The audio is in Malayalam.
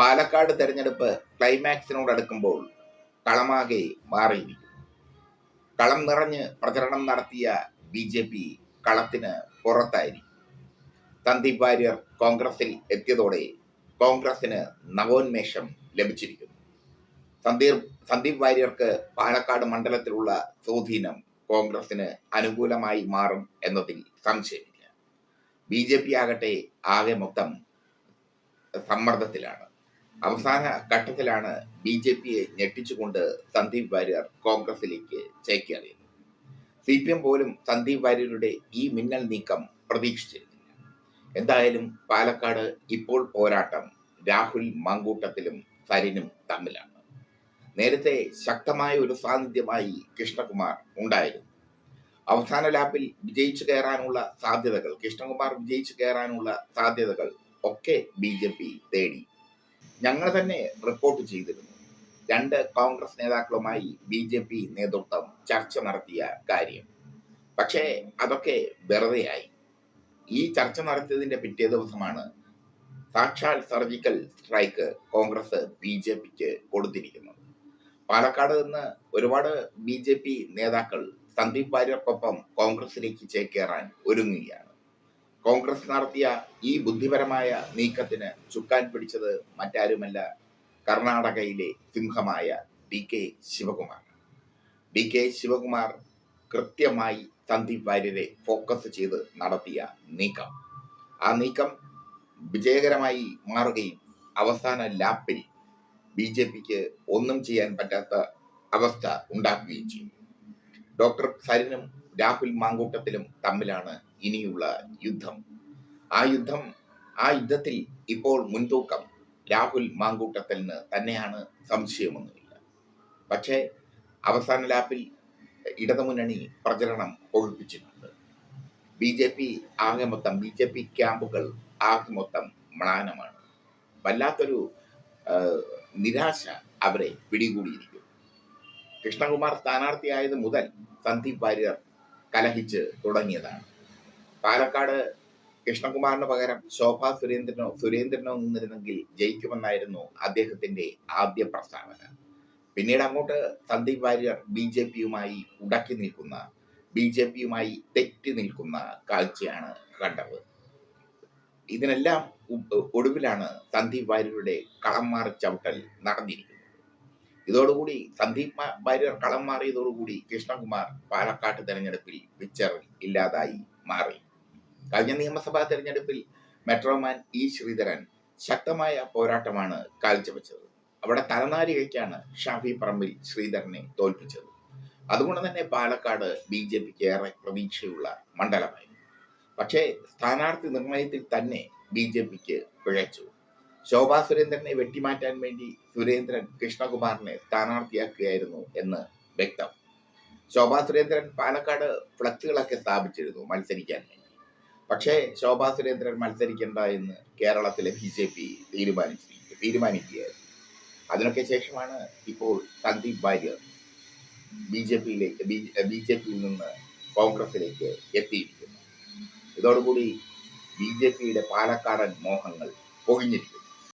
പാലക്കാട് തെരഞ്ഞെടുപ്പ് ക്ലൈമാക്സിനോടടുക്കുമ്പോൾ കളമാകെ മാറിയിരിക്കും കളം നിറഞ്ഞ് പ്രചരണം നടത്തിയ ബി ജെ പി കളത്തിന് പുറത്തായിരിക്കും സന്ദീപ് വാര്യർ കോൺഗ്രസിൽ എത്തിയതോടെ കോൺഗ്രസിന് നവോന്മേഷം ലഭിച്ചിരിക്കുന്നു. സന്ദീപ് സന്ദീപ് വാര്യർക്ക് പാലക്കാട് മണ്ഡലത്തിലുള്ള സ്വാധീനം കോൺഗ്രസിന് അനുകൂലമായി മാറും എന്നതിൽ സംശയമില്ല. ബി ജെ പി ആകട്ടെ ആകെ മൊത്തം സമ്മർദ്ദത്തിലാണ്. അവസാന ഘട്ടത്തിലാണ് ബി ജെ പിയെ ഞെട്ടിച്ചുകൊണ്ട് സന്ദീപ് വാര്യർ കോൺഗ്രസിലേക്ക് ചേക്കേറിയത്. സി പി എം പോലും സന്ദീപ് വാര്യരുടെ ഈ മിന്നൽ നീക്കം പ്രതീക്ഷിച്ചിരുന്നില്ല. എന്തായാലും പാലക്കാട് ഇപ്പോൾ പോരാട്ടം രാഹുൽ മങ്കൂട്ടത്തിലും സരിനും തമ്മിലാണ്. നേരത്തെ ശക്തമായ ഒരു സാന്നിധ്യമായി കൃഷ്ണകുമാർ ഉണ്ടായിരുന്നു. അവസാന ലാപ്പിൽ വിജയിച്ചു കയറാനുള്ള സാധ്യതകൾ കൃഷ്ണകുമാർ വിജയിച്ചു കയറാനുള്ള സാധ്യതകൾ ഒക്കെ ബി ജെ പി തേടി. ഞങ്ങൾ തന്നെ റിപ്പോർട്ട് ചെയ്തിരുന്നു. രണ്ട് കോൺഗ്രസ് നേതാക്കളുമായി ബി ജെ പി നേതൃത്വം ചർച്ച നടത്തിയ കാര്യം. പക്ഷേ അതൊക്കെ വെറുതെയായി. ഈ ചർച്ച നടത്തിയതിന്റെ പിറ്റേ ദിവസമാണ് സാക്ഷാൽ surgical strike Congress B J പിക്ക് കൊടുത്തിരിക്കുന്നത്. പാലക്കാട് നിന്ന് ഒരുപാട് ബി ജെ പി നേതാക്കൾ സന്ദീപ് വാര്യർക്കൊപ്പം കോൺഗ്രസിലേക്ക് ചേക്കേറാൻ ഒരുങ്ങുകയാണ്. കോൺഗ്രസ് നടത്തിയ ഈ ബുദ്ധിപരമായ നീക്കത്തിന് ചുക്കാൻ പിടിച്ചത് മറ്റാരുമല്ല കർണാടകയിലെ സിംഹമായ D K Shivakumar. D K Shivakumar കൃത്യമായി സന്ദീപ് വാര്യരെ ഫോക്കസ് ചെയ്ത് നടത്തിയ നീക്കം. ആ നീക്കം വിജയകരമായി മാറുകയും അവസാന ലാപ്പിൽ ബി ജെ പിക്ക് ഒന്നും ചെയ്യാൻ പറ്റാത്ത അവസ്ഥ ഉണ്ടാക്കുകയും ചെയ്യും ഡോക്ടർ സരിനും രാഹുൽ മാങ്കൂട്ടത്തിലും തമ്മിലാണ് ഇനിയുള്ള യുദ്ധം. ആ യുദ്ധം ആ യുദ്ധത്തിൽ ഇപ്പോൾ മുൻതൂക്കം രാഹുൽ മാങ്കൂട്ടത്തലിന് തന്നെയാണ് സംശയമൊന്നുമില്ല. പക്ഷേ അവസാന ലാപ്പിൽ ഇടതുമുന്നണി പ്രചരണം കൊഴുപ്പിച്ചിട്ടുണ്ട്. ബി ജെ പി ആകെ മൊത്തം ബി ജെ പി ക്യാമ്പുകൾ ആകെ മൊത്തം മ്ലാനമാണ്. വല്ലാത്തൊരു നിരാശ അവരെ പിടികൂടിയിരിക്കും കൃഷ്ണകുമാർ സ്ഥാനാർത്ഥിയായത് മുതൽ സന്ദീപ് വാര്യർ കലഹിച്ച് തുടങ്ങിയതാണ്. പാലക്കാട് കൃഷ്ണകുമാറിന് പകരം ശോഭ സുരേന്ദ്രനോ സുരേന്ദ്രനോ നിന്നിരുന്നെങ്കിൽ ജയിക്കുമെന്നായിരുന്നു അദ്ദേഹത്തിന്റെ ആദ്യ പ്രസ്താവന. പിന്നീട് അങ്ങോട്ട് സന്ദീപ് വാര്യർ ബി ജെ പിയുമായി ഉടക്കി നിൽക്കുന്ന ബി ജെ പിയുമായി തെറ്റി നിൽക്കുന്ന കാഴ്ചയാണ് കണ്ടത്. ഇതിനെല്ലാം ഒടുവിലാണ് സന്ദീപ് വാര്യരുടെ കളം മാറി ചവിട്ടൽ നടന്നിരിക്കുന്നത്. ഇതോടുകൂടി സന്ദീപ് വാര്യർ കളം മാറിയതോടുകൂടി കൃഷ്ണകുമാർ പാലക്കാട്ട് തെരഞ്ഞെടുപ്പിൽ പിക്ചർ ഇല്ലാതായി മാറി. കഴിഞ്ഞ നിയമസഭാ തെരഞ്ഞെടുപ്പിൽ മെട്രോമാൻ ഇ. ശ്രീധരൻ ശക്തമായ പോരാട്ടമാണ് കാഴ്ചവെച്ചത്. അവിടെ തലനാരികയ്ക്കാണ് ഷാഫി പറമ്പിൽ ശ്രീധരനെ തോൽപ്പിച്ചത്. അതുകൊണ്ട് തന്നെ പാലക്കാട് ബി ജെ പിക്ക് ഏറെ പ്രതീക്ഷയുള്ള മണ്ഡലമായിരുന്നു പക്ഷേ സ്ഥാനാർത്ഥി നിർണയത്തിൽ തന്നെ ബി ജെ പിക്ക് പിഴച്ചു. ശോഭാ സുരേന്ദ്രനെ വെട്ടിമാറ്റാൻ വേണ്ടി സുരേന്ദ്രൻ കൃഷ്ണകുമാറിനെ സ്ഥാനാർത്ഥിയാക്കുകയായിരുന്നു എന്ന് വ്യക്തം. ശോഭാ സുരേന്ദ്രൻ പാലക്കാട് ഫ്ലക്സുകളൊക്കെ സ്ഥാപിച്ചിരുന്നു മത്സരിക്കാൻ വേണ്ടി. പക്ഷേ ശോഭാ സുരേന്ദ്രൻ മത്സരിക്കേണ്ട എന്ന് കേരളത്തിലെ ബി ജെ പി തീരുമാനിച്ചിരിക്കുക തീരുമാനിക്കുകയായിരുന്നു. അതിനൊക്കെ ശേഷമാണ് ഇപ്പോൾ സന്ദീപ് ഭാര്യ ബി ജെ പിയിലേക്ക് ബി ജെ പിയിൽ നിന്ന് കോൺഗ്രസിലേക്ക് എത്തിയിരിക്കുന്നത്. ഇതോടുകൂടി ബി ജെ പിയുടെ പാലക്കാടൻ മോഹങ്ങൾ പൊഴിഞ്ഞിരിക്കുന്നു.